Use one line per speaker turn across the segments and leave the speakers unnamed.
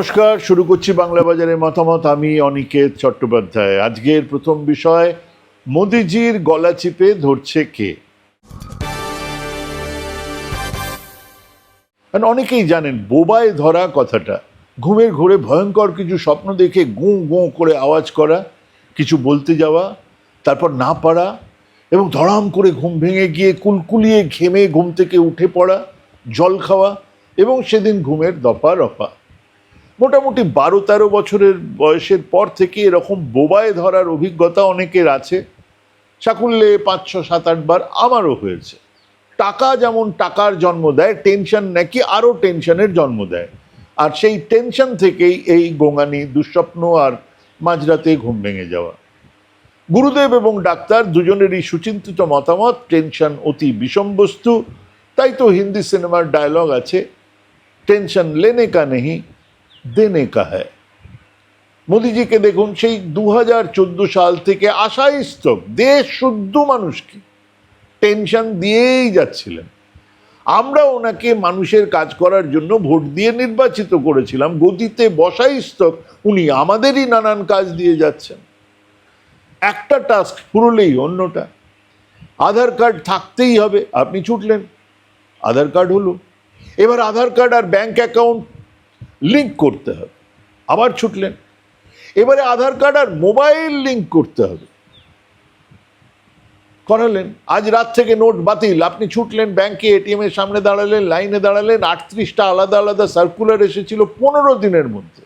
নমস্কার, শুরু করছি বাংলা বাজারের মতামত। আমি অনিকেত চট্টোপাধ্যায়। আজকের প্রথম বিষয়, মোদিজির গলা চিপে ধরছে কে? অনেকেই জানেন, বোবায় ধরা কথাটা। ঘুমের ঘোরে ভয়ঙ্কর কিছু স্বপ্ন দেখে গুঁ গুঁ করে আওয়াজ করা, কিছু বলতে যাওয়া, তারপর না পারা এবং ধড়াম করে ঘুম ভেঙে গিয়ে কুলকুলিয়ে ঘেমে ঘুম থেকে উঠে পড়া, জল খাওয়া এবং সেদিন ঘুমের দফা রফা। মোটামুটি বারো তেরো বছরের বয়সের পর থেকে এরকম বোবায় ধরার অভিজ্ঞতা অনেকের আছে। সাকুল্যে পাঁচ, ছ, সাত, আট বার আমারও হয়েছে। টাকা যেমন টাকার জন্ম দেয়, টেনশন নাকি আরও টেনশনের জন্ম দেয়। আর সেই টেনশন থেকেই এই গোঙানি, দুঃস্বপ্ন আর মাঝরাতে ঘুম ভেঙে যাওয়া। গুরুদেব এবং ডাক্তার দুজনেরই সুচিন্তিত মতামত, টেনশন অতি বিষম বস্তু। তাই তো হিন্দি সিনেমার ডায়লগ আছে, টেনশন লেনে কা নেহি দেনে কা হ্যায় মোদিজিকে দেখুন সেই দু হাজার চোদ্দ সাল থেকে আশাইস্তক দেশ শুদ্ধ মানুষকে টেনশন দিয়েই যাচ্ছিলেন। আমরা ওনাকে মানুষের কাজ করার জন্য ভোট দিয়ে নির্বাচিত করেছিলাম গদিতে বসাইস্তক উনি আমাদেরই নানান কাজ দিয়ে যাচ্ছেন। একটা টাস্ক পুরোলেই, অন্যটা। আধার কার্ড থাকতেই হবে, আপনি ছুটলেন, আধার কার্ড হলো। এবার আধার কার্ড আর ব্যাংক অ্যাকাউন্ট লিঙ্ক করতে হবে। আবার ছুটলেন। এবারে আধার কার্ড আর মোবাইল লিঙ্ক করতে হবে। করালেন, আজ রাত থেকে নোট বাতিল। আপনি ছুটলেন ব্যাংকে এটিএম এর সামনে দাঁড়ালেন লাইনে দাঁড়ালেন, আটত্রিশটা আলাদা আলাদা সার্কুলার এসেছিল পনেরো দিনের মধ্যে।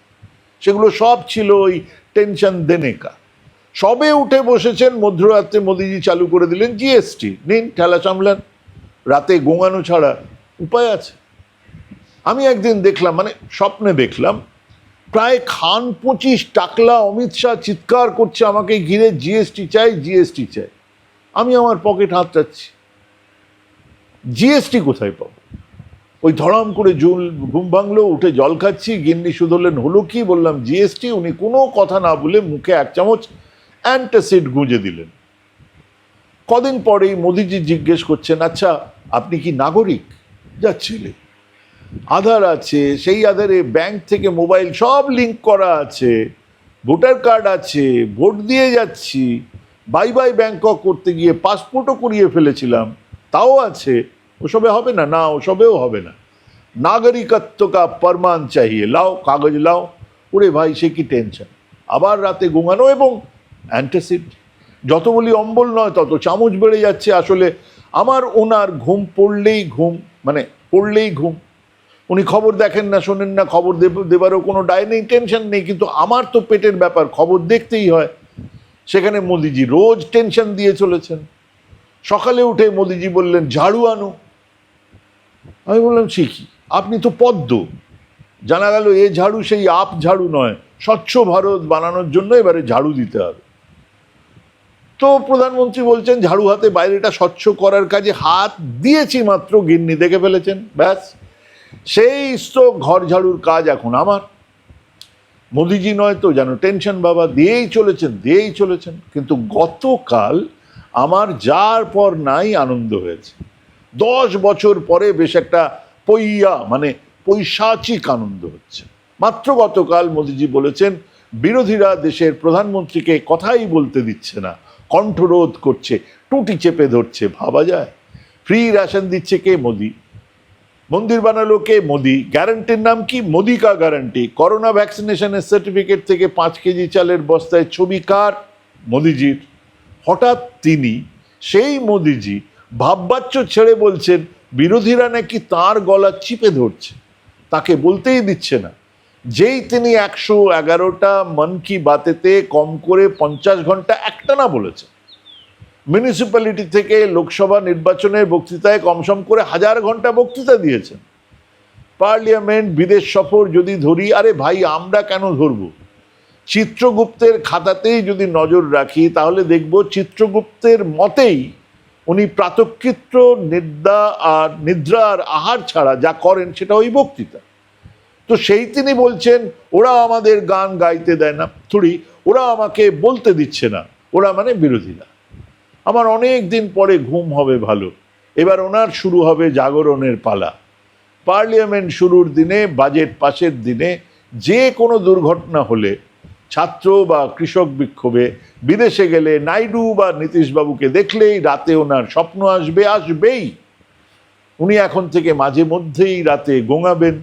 সেগুলো সব ছিল ওই টেনশন দেনেকা। সবে উঠে বসেছেন মধ্যরাত্রে মোদিজি চালু করে দিলেন জিএসটি নিন, ঠেলা সামলান। রাতে গোঙানো ছাড়া উপায় আছে। আমি একদিন দেখলাম মানে স্বপ্নে দেখলাম, প্রায় খান পঁচিশ টাকলা অমিত শাহ চিৎকার করছে, আমাকে ঘিরে জিএসটি চাই জিএসটি চাই। আমি আমার পকেট হাত চাচ্ছি। জিএসটি কোথায় পাবো? ওই ধরাম করে জুল, ঘুম ভাঙলো, উঠে জল খাচ্ছি, গিন্নি শুধলেন হলো কি? বললাম, জিএসটি? উনি কোনো কথা না বলে মুখে এক চামচ অ্যান্টাসিড গুঁজে দিলেন। কদিন পরেই মোদিজি জিজ্ঞেস করছেন আচ্ছা আপনি কি নাগরিক? যাচ্ছিলে আধার আছে, সেই আধারে ব্যাংক থেকে মোবাইল সব লিঙ্ক করা আছে ভোটার কার্ড আছে ভোট দিয়ে যাচ্ছি বাই বাই ব্যাংকক করতে গিয়ে পাসপোর্টও করিয়ে ফেলেছিলাম, তাও আছে, ওসবে হবে না না, ওসবেও হবে না। নাগরিকত্ব কা প্রমাণ চাহিয়ে লাও, কাগজ লাও, ওরে ভাই, সে কি টেনশন আবার রাতে ঘুমানো এবং অ্যান্টাসিড যত বলি অম্বল নয়, তত চামচ বেড়ে যাচ্ছে, আসলে আমার ওনার ঘুম পড়লেই ঘুম মানে পড়লেই ঘুম। উনি খবর দেখেন না, শোনেন না, খবর দেব- দেবারও কোনো ডায় নেই, টেনশন নেই, কিন্তু আমার তো পেটের ব্যাপার, খবর দেখতেই হয়। সেখানে মোদিজি রোজ টেনশন দিয়ে চলেছেন। সকালে উঠে মোদিজি বললেন, ঝাড়ু আনো। আমি বললাম কি? আপনি তো পদ্ম। জানা গেল, এ ঝাড়ু সেই আপ ঝাড়ু নয়। স্বচ্ছ ভারত বানানোর জন্য এবারে ঝাড়ু দিতে হবে। তো প্রধানমন্ত্রী বলছেন, ঝাড়ু হাতে বাইরেটা স্বচ্ছ করার কাজে হাত দিয়েছি মাত্র, গিন্নি দেখে ফেলেছেন, ব্যাস। সেই তো ঘর ঝাড়ুর কাজ এখন আমার। মোদিজি নয় তো, যেন টেনশন বাবা দিয়েই চলেছেন দিয়েই চলেছেন। কিন্তু গতকাল আমার যার পর নাই আনন্দ হয়েছে। দশ বছর পরে বেশ একটা পইয়া মানে পৈশাচিক আনন্দ হচ্ছে। মাত্র গতকাল মোদিজি বলেছেন, বিরোধীরা দেশের প্রধানমন্ত্রীকে কথাই বলতে দিচ্ছে না, কণ্ঠরোধ করছে, টুটি চেপে ধরছে, ভাবা যায়। ফ্রি রেশন দিচ্ছে কে মোদি? মন্দির বানালো কে? মোদি। গ্যারান্টির নাম কি? মোদি কা গ্যারান্টি? করোনা ভ্যাকসিনেশনের সার্টিফিকেট থেকে পাঁচ কেজি চালের বস্তায় ছবি কার? মোদিজির। হঠাৎ তিনি, সেই মোদিজি, ভাববাচ্য ছেড়ে বলছেন, বিরোধীরা নাকি তার গলা চিপে ধরছে। তাকে বলতেই দিচ্ছে না। যেই তিনি একশো এগারোটা মন কি বাতেতে কম করে পঞ্চাশ ঘণ্টা একটানা বলেছেন। মিউনিসিপ্যালিটি থেকে লোকসভা নির্বাচনের বক্তৃতায় কমসম করে হাজার ঘণ্টা বক্তৃতা দিয়েছেন। পার্লিয়ামেন্ট, বিদেশ সফর যদি ধরি, আরে ভাই, আমরা কেন ধরব? চিত্রগুপ্তের খাতাতেই যদি নজর রাখি, তাহলে দেখব চিত্রগুপ্তের মতেই উনি প্রাতকৃত্র নিদ্রা আর নিদ্রা আর আহার ছাড়া যা করেন সেটা ওই বক্তৃতা। তো সেই তিনি বলছেন, ওরা আমাদের গান গাইতে দেয় না। থুড়ি, ওরা আমাকে বলতে দিচ্ছে না। ওরা মানে বিরোধীরা। আমার অনেক দিন পরে ঘুম হবে ভালো। এবার ওনার শুরু হবে জাগরণের পালা। পার্লিয়ামেন্ট শুরুর দিনে, বাজেট পাশের দিনে যে কোনো দুর্ঘটনা হলে ছাত্র বা কৃষক বিক্ষোভে বিদেশে গেলে নাইডু বা নীতিশবাবুকে দেখলেই রাতে ওনার স্বপ্ন আসবে, আসবেই। উনি এখন থেকে মাঝে মধ্যেই রাতে গোঙাবেন,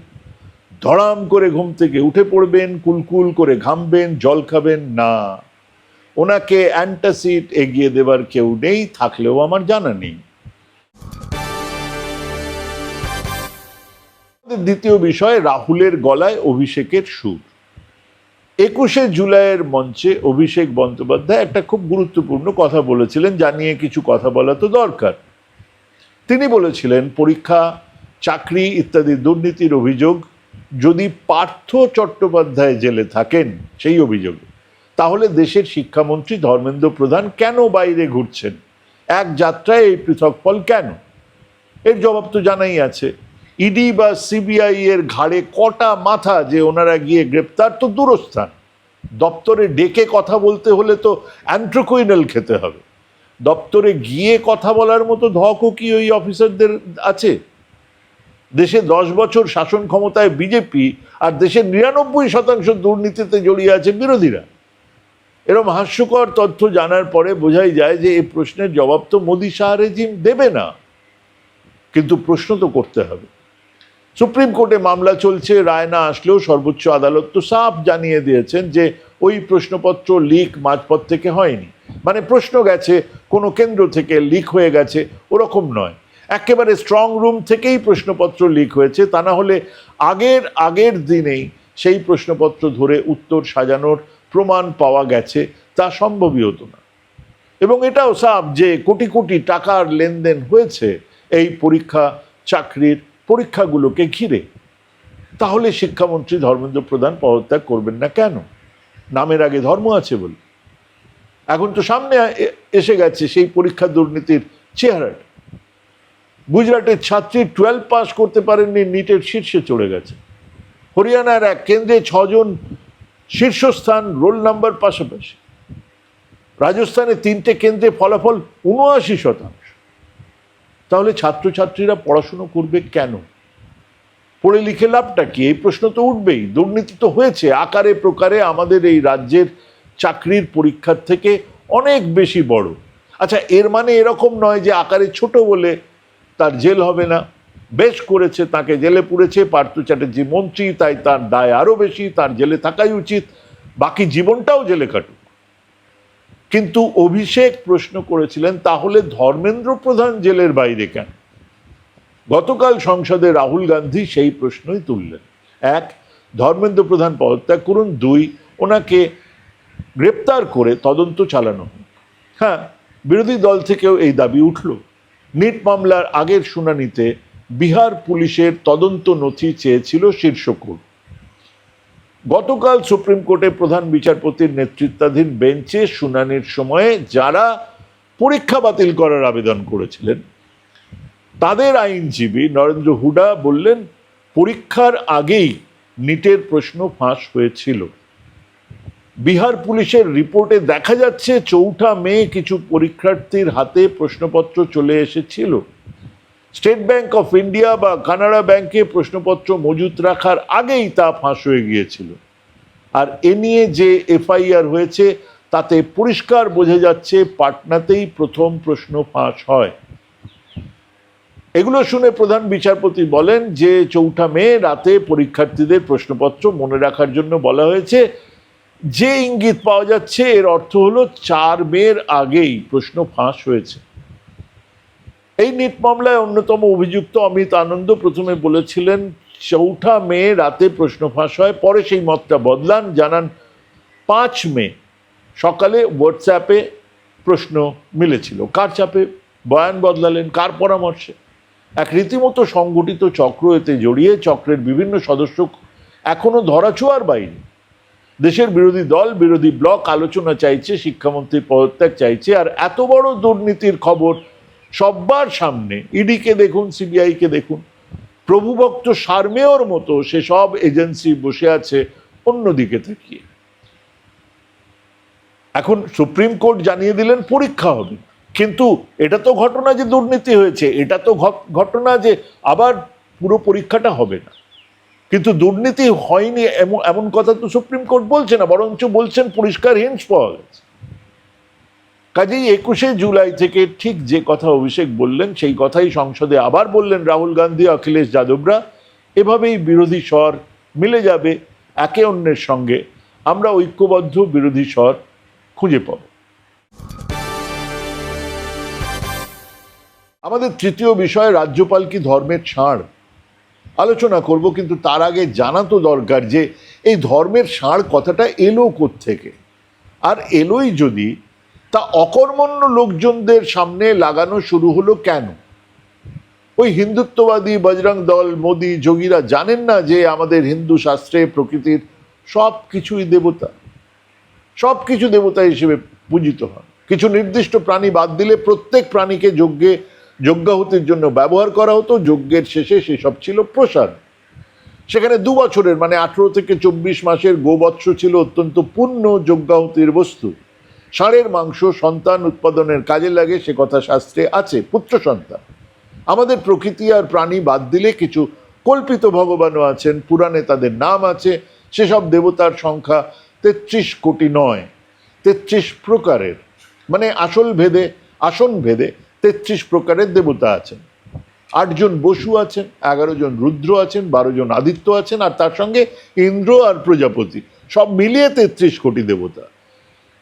ধড়াম করে ঘুম থেকে উঠে পড়বেন, কুলকুল করে ঘামবেন, জল খাবেন, না। ওনাকে অ্যান্টাসিড এগিয়ে দেবার কেউ নেই, থাকলেও আমার জানা নেই। দ্বিতীয় বিষয়, রাহুলের গলায় অভিষেকের সুর। একুশে জুলাইয়ের মঞ্চে অভিষেক বন্দ্যোপাধ্যায় একটা খুব গুরুত্বপূর্ণ কথা বলেছিলেন, যা নিয়ে কিছু কথা বলা তো দরকার। তিনি বলেছিলেন, পরীক্ষা, চাকরি ইত্যাদি দুর্নীতির অভিযোগ, যদি পার্থ চট্টোপাধ্যায় জেলে থাকেন, সেই অভিযোগে। তাহলে দেশের শিক্ষামন্ত্রী ধর্মেন্দ্র প্রধান কেন বাইরে ঘুরছেন? এক যাত্রায় এই পৃথক ফল কেন? এর জবাব তো জানাই আছে। ইডি বা সিবিআই এর ঘাড়ে কটা মাথা যে ওনারা গিয়ে গ্রেপ্তার তো দূরস্থান। দপ্তরে ডেকে কথা বলতে হলে তো অ্যান্ট্রোকুইনাল খেতে হবে। দপ্তরে গিয়ে কথা বলার মতো ধকও কি ওই অফিসারদের আছে? দেশে দশ বছর শাসন ক্ষমতায় বিজেপি আর দেশের নিরানব্বই শতাংশ দুর্নীতিতে জড়িয়ে আছে বিরোধীরা। এরম হাস্যকর তথ্য জানার পরে বোঝাই যায় যে এই প্রশ্নের জবাব তো মোদী শাহ রেজিম দেবে না। কিন্তু প্রশ্ন তো করতে হবে। সুপ্রিম কোর্টে মামলা চলছে, রায় না আসলেও সর্বোচ্চ আদালত তো সাফ জানিয়ে দিয়েছেন যে ওই প্রশ্নপত্র লিক মাঝপথ থেকে হয়নি। মানে প্রশ্ন গেছে, কোনো কেন্দ্র থেকে লিক হয়ে গেছে, ওরকম নয়। একেবারে স্ট্রং রুম থেকেই প্রশ্নপত্র লিক হয়েছে, তা না হলে আগের আগের দিনেই সেই প্রশ্নপত্র ধরে উত্তর সাজানোর প্রমাণ পাওয়া গেছে, তা সম্ভবই হতো না। এবং এটাও সাফ যে কোটি কোটি টাকার লেনদেন হয়েছে এই পরীক্ষা, চাকরির পরীক্ষাগুলোকে ঘিরে। তাহলে শিক্ষামন্ত্রী ধর্মেন্দ্র প্রধান পদত্যাগ করবেন না কেন? নামের আগে ধর্ম আছে বলে। এখন তো সামনে এসে গেছে সেই পরীক্ষা দুর্নীতির চেহারাটা। গুজরাটের ছাত্রী টুয়েলভ পাস করতে পারেননি, নিটের শীর্ষে চড়ে গেছে। হরিয়ানার এক কেন্দ্রে ছজন শীর্ষস্থান রোল নাম্বার পাশাপাশি। রাজস্থানে তিনটে কেন্দ্রে ফলাফল উনআশি শতাংশ। তাহলে ছাত্রছাত্রীরা পড়াশুনো করবে কেন? পড়ে লিখে লাভটা কি? এই প্রশ্ন তো উঠবেই। দুর্নীতি তো হয়েছে। আকারে প্রকারে আমাদের এই রাজ্যের চাকরির পরীক্ষার থেকে অনেক বেশি বড়। আচ্ছা এর মানে এরকম নয় যে আকারে ছোট বলে তার জেল হবে না। বেশ করেছে, তাকে জেলে পুড়েছে পার্থ চ্যাটার্জি মন্ত্রী, তাই তার দায় আরও বেশি, তার জেলে থাকাই উচিত, বাকি জীবনটাও জেলে কাটুক। কিন্তু অভিষেক প্রশ্ন করেছিলেন, তাহলে ধর্মেন্দ্র প্রধান জেলের বাইরে কেন? গতকাল সংসদে রাহুল গান্ধী সেই প্রশ্নই তুললেন। এক, ধর্মেন্দ্র প্রধান পদত্যাগ করুন। দুই, ওনাকে গ্রেপ্তার করে তদন্ত চালানো হ্যাঁ বিরোধী দল থেকেও এই দাবি উঠল। নিট মামলার আগের শুনানিতে বিহার পুলিশের তদন্ত নথি চেয়েছিল শীর্ষ কোর্ট গতকাল সুপ্রিম কোর্টে প্রধান বিচারপতির নেতৃত্বাধীন বেঞ্চে শুনানির সময়ে যারা পরীক্ষা বাতিল করার আবেদন করেছিলেন, তাদের আইনজীবী নরেন্দ্র হুডা বললেন, পরীক্ষার আগেই নিটের প্রশ্ন ফাঁস হয়েছিল। বিহার পুলিশের রিপোর্টে দেখা যাচ্ছে, চৌঠা মে কিছু পরীক্ষার্থীর হাতে প্রশ্নপত্র চলে এসেছিল। স্টেট ব্যাংক অফ ইন্ডিয়া বা কানাড়া ব্যাংকে প্রশ্নপত্র মজুত রাখার আগেই তা ফাঁস হয়ে গিয়েছিল। আর এ নিয়ে যে এফআইআর হয়েছে, তাতে পরিষ্কার বোঝা যাচ্ছে পাটনাতেই প্রথম প্রশ্ন ফাঁস হয়। এগুলো শুনে প্রধান বিচারপতি বলেন যে চৌঠা মে রাতে পরীক্ষার্থীদের প্রশ্নপত্র মনে রাখার জন্য বলা হয়েছে, যে ইঙ্গিত পাওয়া যাচ্ছে এর অর্থ হলো চার মের আগেই প্রশ্ন ফাঁস হয়েছে। এই নিট মামলায় অন্যতম অভিযুক্ত অমিত আনন্দ প্রথমে বলেছিলেন, চৌঠা মে রাতে প্রশ্ন ফাঁস হয়, পরে সেই মতটা বদলান। জানান, পাঁচ মে সকালে হোয়াটসঅ্যাপে প্রশ্ন মিলেছিল। কার চাপে? বয়ান বদলালেন, কার পরামর্শে? এক রীতিমতো সংগঠিত চক্র এতে জড়িয়ে চক্রের বিভিন্ন সদস্য এখনও ধরাছোঁয়ার বাইরে। দেশের বিরোধী দল, বিরোধী ব্লক আলোচনা চাইছে শিক্ষামন্ত্রীর পদত্যাগ চাইছে, আর এত বড় দুর্নীতির খবর সব্বার সামনে, ইডিকে দেখুন, সিবিআইকে দেখুন, প্রভুভক্ত সারমেয়র মতো সেসব এজেন্সি বসে আছে অন্যদিকে তাকিয়ে। এখন সুপ্রিম কোর্ট জানিয়ে দিলেন পরীক্ষা হবে, কিন্তু এটা তো ঘটনা যে দুর্নীতি হয়েছে, এটা তো ঘটনা যে আবার পুরো পরীক্ষাটা হবে না। কিন্তু দুর্নীতি হয়নি এমন এমন কথা তো সুপ্রিম কোর্ট বলছে না, বরঞ্চ বলছেন পরিষ্কার হিন্স পাওয়া গেছে। কাজেই একুশে জুলাই থেকে ঠিক যে কথা অভিষেক বললেন, সেই কথাই সংসদে আবার বললেন রাহুল গান্ধী, অখিলেশ যাদবরা। এভাবেই বিরোধী স্বর মিলে যাবে একে অন্যের সঙ্গে। আমরা ঐক্যবদ্ধ বিরোধী স্বর খুঁজে পাব। আমাদের তৃতীয় বিষয়, রাজ্যপাল কি ধর্মের ছাড় আলোচনা করব, কিন্তু তার আগে জানা তো দরকার যে, এই ধর্মের সার কথাটা এলো থেকে আর এলোই যদি তা অকর্মণ্য লোকজনদের সামনে লাগানো শুরু হলো কেন? ওই হিন্দুত্ববাদী বজরং দল, মোদি, যোগীরা জানেন না যে আমাদের হিন্দু শাস্ত্রে প্রকৃতির সব কিছুই দেবতা। সব কিছু দেবতা হিসেবে পূজিত হয় কিছু নির্দিষ্ট প্রাণী বাদ দিলে প্রত্যেক প্রাণীকে যজ্ঞে, যজ্ঞাহুতির জন্য ব্যবহার করা হতো। যজ্ঞের শেষে সেসব ছিল প্রসাদ। সেখানে দু বছরের মানে আঠেরো থেকে চব্বিশ মাসের গোবৎস ছিল অত্যন্ত পূর্ণ যজ্ঞাহুতির বস্তু। ষাঁড়ের মাংস সন্তান উৎপাদনের কাজে লাগে, সে কথা শাস্ত্রে আছে, পুত্র সন্তান। আমাদের প্রকৃতি আর প্রাণী বাদ দিলে কিছু কল্পিত ভগবানও আছেন, পুরাণে তাদের নাম আছে, সেসব দেবতার সংখ্যা তেত্রিশ কোটি নয়, তেত্রিশ প্রকারের মানে আসল ভেদে, আসন ভেদে তেত্রিশ প্রকারের দেবতা আছেন। আটজন বসু আছেন, এগারো জন রুদ্র আছেন, বারো জন আদিত্য আছেন, আর তার সঙ্গে ইন্দ্র আর প্রজাপতি, সব মিলিয়ে তেত্রিশ কোটি দেবতা।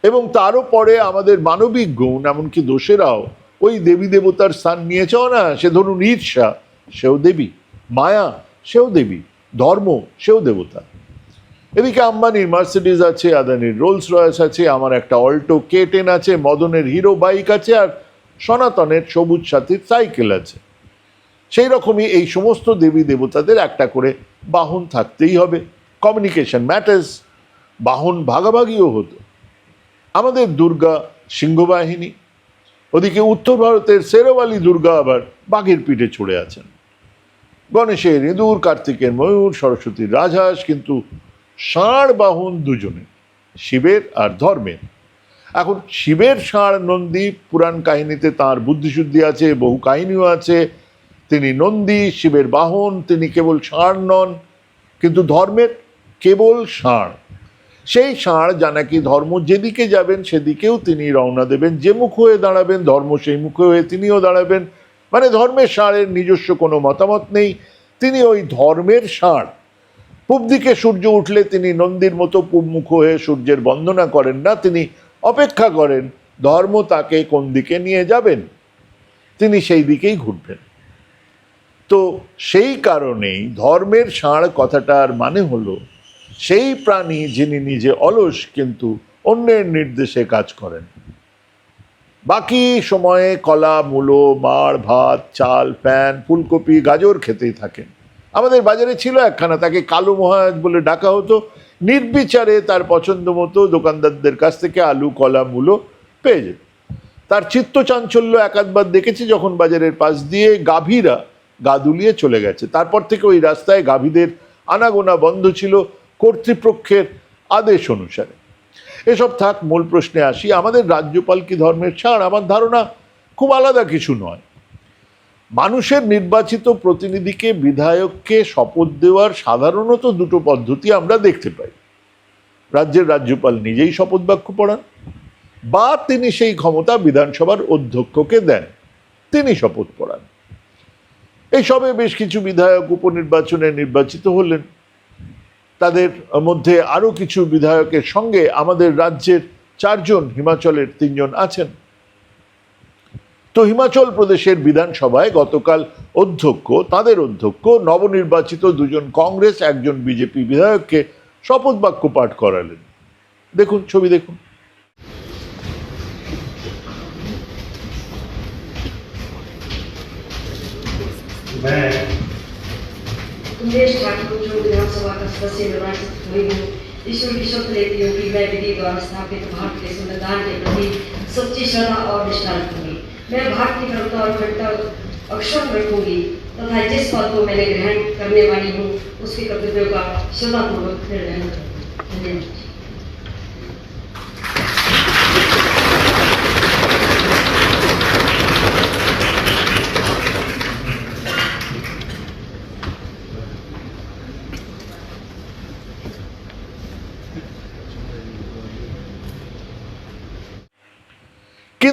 এবং তারও পরে আমাদের মানবিক গুণ, এমনকি দোষেরাও ওই দেবী দেবতার স্থান নিয়েছেও না, সে ধরুন ঈর্ষা, সেও দেবী। মায়া, সেও দেবী। ধর্ম, সেও দেবতা। এদিকে আম্বানির মার্সিডিজ আছে, আদানির রোলস রয়েস আছে, আমার একটা অল্টো কে টেন আছে, মদনের হিরো বাইক আছে, আর সনাতনের সবুজ সাথীর সাইকেল আছে। সেই রকমই এই সমস্ত দেবী দেবতাদের একটা করে বাহন থাকতেই হবে। কমিউনিকেশন ম্যাটার্স বাহন ভাগাভাগিও হতো। আমাদের দুর্গা সিংহবাহিনী, ওদিকে উত্তর ভারতের সেরোয়ালি দুর্গা আবার বাঘের পিঠে ছড়ে আছেন। গণেশের ইঁদুর, কার্তিকের ময়ূর, সরস্বতীর রাজহাঁস, কিন্তু ষাঁড় বাহন দুজনে, শিবের আর ধর্মের। এখন শিবের ষাঁড় নন্দী পুরাণ কাহিনীতে তার বুদ্ধিশুদ্ধি আছে, বহু কাহিনীও আছে। তিনি নন্দী, শিবের বাহন, তিনি কেবল ষাঁড় নন, কিন্তু ধর্মের কেবল ষাঁড়। সেই ষাঁড় যা নাকি ধর্ম, যেদিকে যাবেন সেদিকেও তিনি রওনা দেবেন। যে মুখ হয়ে দাঁড়াবেন, ধর্ম সেই মুখে হয়ে তিনিও দাঁড়াবেন। মানে ধর্মের ষাঁড়ের নিজস্ব কোনো মতামত নেই। তিনি ওই ধর্মের ষাঁড়। পূব দিকে সূর্য উঠলে তিনি নন্দীর মতো পূবমুখ হয়ে সূর্যের বন্দনা করেন না, তিনি অপেক্ষা করেন ধর্ম তাকে কোন দিকে নিয়ে যাবেন? তিনি সেই দিকেই ঘুরবেন। তো সেই কারণেই ধর্মের ষাঁড় কথাটার মানে হলো সেই প্রাণী যিনি নিজে অলস কিন্তু অন্যের নির্দেশে কাজ করেন। বাকি সময়ে কলা, মূলো মাড় ভাত, চাল, প্যান, ফুলকপি, গাজর খেতেই থাকেন। আমাদের বাজারে ছিল একখানা, তাকে কালো মহারাজ বলে ডাকা হতো। নির্বিচারে তার পছন্দ মতো দোকানদারদের কাছ থেকে আলু, কলা, মূলো পেয়ে যেত। তার চিত্ত চাঞ্চল্য একাধবার দেখেছি যখন বাজারের পাশ দিয়ে গাভীরা গা দুলিয়ে চলে গেছে। তারপর থেকে ওই রাস্তায় গাভীদের আনাগোনা বন্ধ ছিল। কর্তৃপক্ষের আদেশ অনুসারে। এসব থাক, মূল প্রশ্নে আসি, আমাদের রাজ্যপাল কি ধর্মের ছাড়? আমার ধারণা খুব আলাদা কিছু নয়। মানুষের নির্বাচিত প্রতিনিধিকে, বিধায়ককে শপথ দেওয়ার সাধারণত দুটো পদ্ধতি আমরা দেখতে পাই। রাজ্যের রাজ্যপাল নিজেই শপথ বাক্য পড়ান বা তিনি সেই ক্ষমতা বিধানসভার অধ্যক্ষকে দেন, তিনি শপথ পড়ান। এই সবে বেশ কিছু বিধায়ক উপনির্বাচনে নির্বাচিত হলেন। তাদের মধ্যে আরও কিছু বিধায়কের সঙ্গে আমাদের রাজ্যের চারজন হিমাচলের তিনজন আছেন। তো হিমাচল প্রদেশের বিধানসভায় গতকাল অধ্যক্ষ, তাদের অধ্যক্ষ, নবনির্বাচিত দুজন কংগ্রেস, একজন বিজেপি বিধায়ককে শপথ বাক্য পাঠ করালেন। দেখুন, ছবি দেখুন।
मैं
उमेश ठाकुर जो विधानसभा का सदस्य निर्वाचित हुई हूँ ईश्वर की शपथ लेती कि मैं विधि द्वारा स्थापित भारत के संविधान के प्रति सच्ची श्रद्धा और निष्ठा रखूँगी मैं भारत की प्रभुता और अखंडता अक्षम रखूँगी तथा जिस पद को मैंने ग्रहण करने वाली हूँ उसके कर्तव्यों का श्रद्धापूर्वक निर्वहन करूँगी धन्यवाद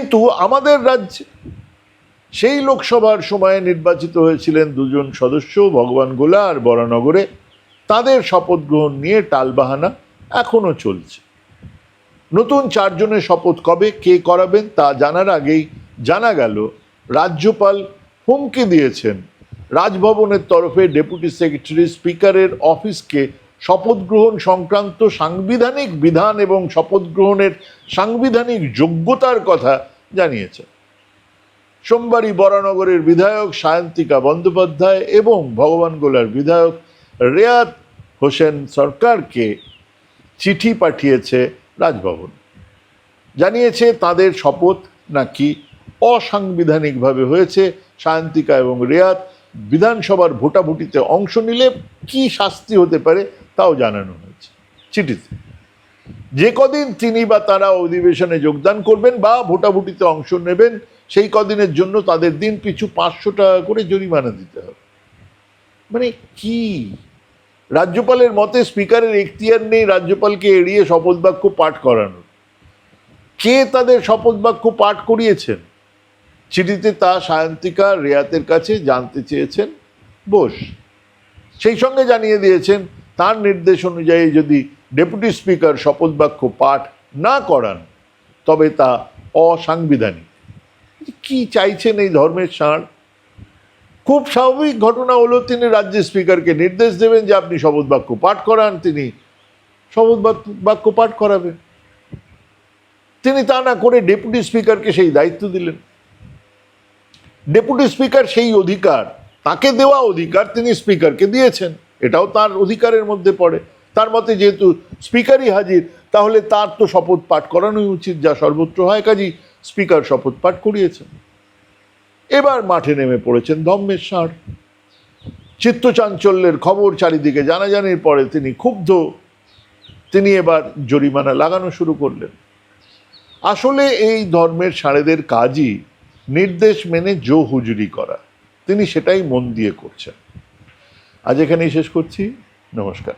কিন্তু আমাদের রাজ্যে সেই লোকসভার সময়ে নির্বাচিত হয়েছিলেন দুজন সদস্য, ভগবান গোলা আর বরানগরে। তাদের শপথ গ্রহণ নিয়ে টালবাহানা এখনও চলছে। নতুন চারজনের শপথ কবে, কে করাবেন তা জানার আগেই জানা গেল, রাজ্যপাল হুমকি দিয়েছেন। রাজভবনের তরফে ডেপুটি সেক্রেটারি স্পিকারের অফিসকে শপথ গ্রহণ সংক্রান্ত সাংবিধানিক বিধান এবং শপথ গ্রহণের সাংবিধানিক যোগ্যতার কথা জানিয়েছেন সোমবারই বরানগরের বিধায়ক সায়ন্তিকা বন্দ্যোপাধ্যায় এবং ভগবান গোলার বিধায়ক রেয়াত হোসেন সরকারকে চিঠি পাঠিয়েছে রাজভবন। জানিয়েছে, তাদের শপথ নাকি অসাংবিধানিকভাবে হয়েছে? সায়ন্তিকা এবং রেয়াত বিধানসভার ভোটাভুটিতে অংশ নিলে কি শাস্তি হতে পারে তাও জানানো হয়েছে। চিঠিতে যে কদিন তিনি বা তারা অধিবেশনে যোগদান করবেন বা ভোটাভুটিতে অংশ নেবেন, সেই কদিনের জন্য তাদের দিন পিছু পাঁচশো টাকা করে জরিমানা দিতে হবে। মানে কি? রাজ্যপালের মতে স্পিকারের এখতিয়ার নেই রাজ্যপালকে এড়িয়ে শপথ বাক্য পাঠ করানোর। কে তাদের শপথ বাক্য পাঠ করিয়েছেন? চিঠিতে তা সায়ন্তিকা রেয়াতের কাছে জানতে চেয়েছেন বোস। সেই সঙ্গে জানিয়ে দিয়েছেন, তার নির্দেশ অনুযায়ী যদি ডেপুটি স্পিকার শপথ বাক্য পাঠ না করান, তবে তা অসাংবিধানিক। কি চাইছেন এই ধর্মের ষাঁড় খুব স্বাভাবিক ঘটনা হলো, তিনি রাজ্যের স্পিকারকে নির্দেশ দেবেন যে আপনি শপথ বাক্য পাঠ করান, তিনি শপথ বাক্য- বাক্য পাঠ করাবেন। তিনি তা না করে ডেপুটি স্পিকারকে সেই দায়িত্ব দিলেন। ডেপুটি স্পিকার সেই অধিকার, তাকে দেওয়া অধিকার তিনি স্পিকারকে দিয়েছেন, এটাও তার অধিকারের মধ্যে পড়ে। তার মতে যেহেতু স্পিকারই হাজির, তাহলে তার তো শপথ পাঠ করানোই উচিত, যা সর্বত্র হয় কাজী স্পিকার শপথ পাঠ করিয়েছেন। এবার মাঠে নেমে পড়েছেন ধম্মের ষাঁড়। চিত্তচাঞ্চল্যের খবর চারিদিকে জানাজানির পরে তিনি ক্ষুব্ধ। তিনি এবার জরিমানা লাগানো শুরু করলেন। আসলে এই ধর্মের ষাঁড়েদের কাজই নির্দেশ মেনে জো হুজুরি করা। তিনি সেটাই মন দিয়ে করছেন। আজ এখানেই শেষ করছি। নমস্কার।